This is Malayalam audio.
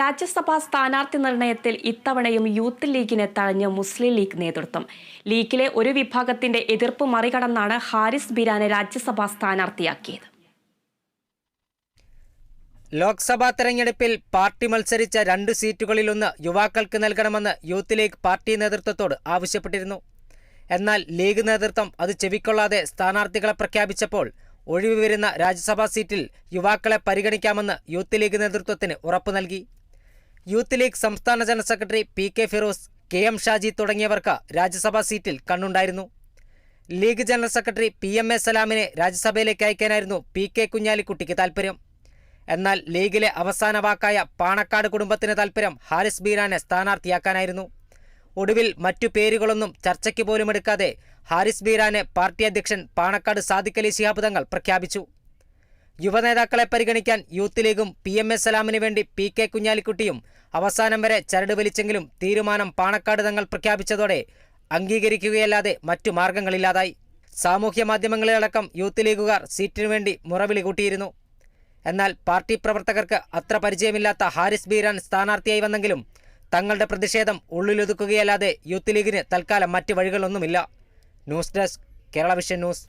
രാജ്യസഭാ സ്ഥാനാർത്ഥി നിർണയത്തിൽ ഇത്തവണയും യൂത്ത് ലീഗിനെ തഴഞ്ഞ് മുസ്ലിം ലീഗ് നേതൃത്വം. ലീഗിലെ ഒരു വിഭാഗത്തിന്റെ എതിർപ്പ് മറികടന്നാണ് ഹാരിസ് ബിരാനെ രാജ്യസഭാ സ്ഥാനാർത്ഥിയാക്കിയത്. ലോക്സഭാ തെരഞ്ഞെടുപ്പിൽ പാർട്ടി മത്സരിച്ച രണ്ട് സീറ്റുകളിലൊന്ന് യുവാക്കൾക്ക് നൽകണമെന്ന് യൂത്ത് ലീഗ് പാർട്ടി നേതൃത്വത്തോട് ആവശ്യപ്പെട്ടിരുന്നു. എന്നാൽ ലീഗ് നേതൃത്വം അത് ചെവിക്കൊള്ളാതെ സ്ഥാനാർത്ഥികളെ പ്രഖ്യാപിച്ചപ്പോൾ ഒഴിവ് വരുന്ന രാജ്യസഭാ സീറ്റിൽ യുവാക്കളെ പരിഗണിക്കാമെന്ന് യൂത്ത് ലീഗ് നേതൃത്വത്തിന് ഉറപ്പു നൽകി. യൂത്ത് ലീഗ് സംസ്ഥാന general secretary P K Firoz K M Shaji തുടങ്ങിയവർക്ക് രാജ്യസഭാ സീറ്റിൽ കണ്ണുണ്ടായിരുന്നു. League general secretary P M A സലാമിനെ രാജ്യസഭയിലേക്ക് അയക്കാനായിരുന്നു പി കെ കുഞ്ഞാലിക്കുട്ടിക്ക് താൽപ്പര്യം. എന്നാൽ ലീഗിലെ അവസാന വാക്കായ പാണക്കാട് കുടുംബത്തിന് താൽപ്പര്യം ഹാരിസ് ബീരാനെ സ്ഥാനാർത്ഥിയാക്കാനായിരുന്നു. ഒടുവിൽ മറ്റു പേരുകളൊന്നും ചർച്ചയ്ക്ക് പോലും എടുക്കാതെ ഹാരിസ് ബീരാനെ പാർട്ടി അധ്യക്ഷൻ പാണക്കാട് സാദിഖലി ശിഹാബ് തങ്ങൾ പ്രഖ്യാപിച്ചു. യുവനേതാക്കളെ പരിഗണിക്കാൻ യൂത്ത് ലീഗും പി എം എസ് സലാമിന് വേണ്ടി പി കെ കുഞ്ഞാലിക്കുട്ടിയും അവസാനം വരെ ചരട് വലിച്ചെങ്കിലും തീരുമാനം പാണക്കാട് തങ്ങൾ പ്രഖ്യാപിച്ചതോടെ അംഗീകരിക്കുകയല്ലാതെ മറ്റു മാർഗങ്ങളില്ലാതായി. സാമൂഹ്യ മാധ്യമങ്ങളിലടക്കം യൂത്ത് ലീഗുകാർ സീറ്റിനു വേണ്ടി മുറവിളി കൂട്ടിയിരുന്നു. എന്നാൽ പാർട്ടി പ്രവർത്തകർക്ക് അത്ര പരിചയമില്ലാത്ത ഹാരിസ് ബീരാൻ സ്ഥാനാർത്ഥിയായി വന്നെങ്കിലും തങ്ങളുടെ പ്രതിഷേധം ഉള്ളിലൊതുക്കുകയല്ലാതെ യൂത്ത് ലീഗിന് തൽക്കാലം മറ്റ് വഴികളൊന്നുമില്ല. News desk Kerala Vision News.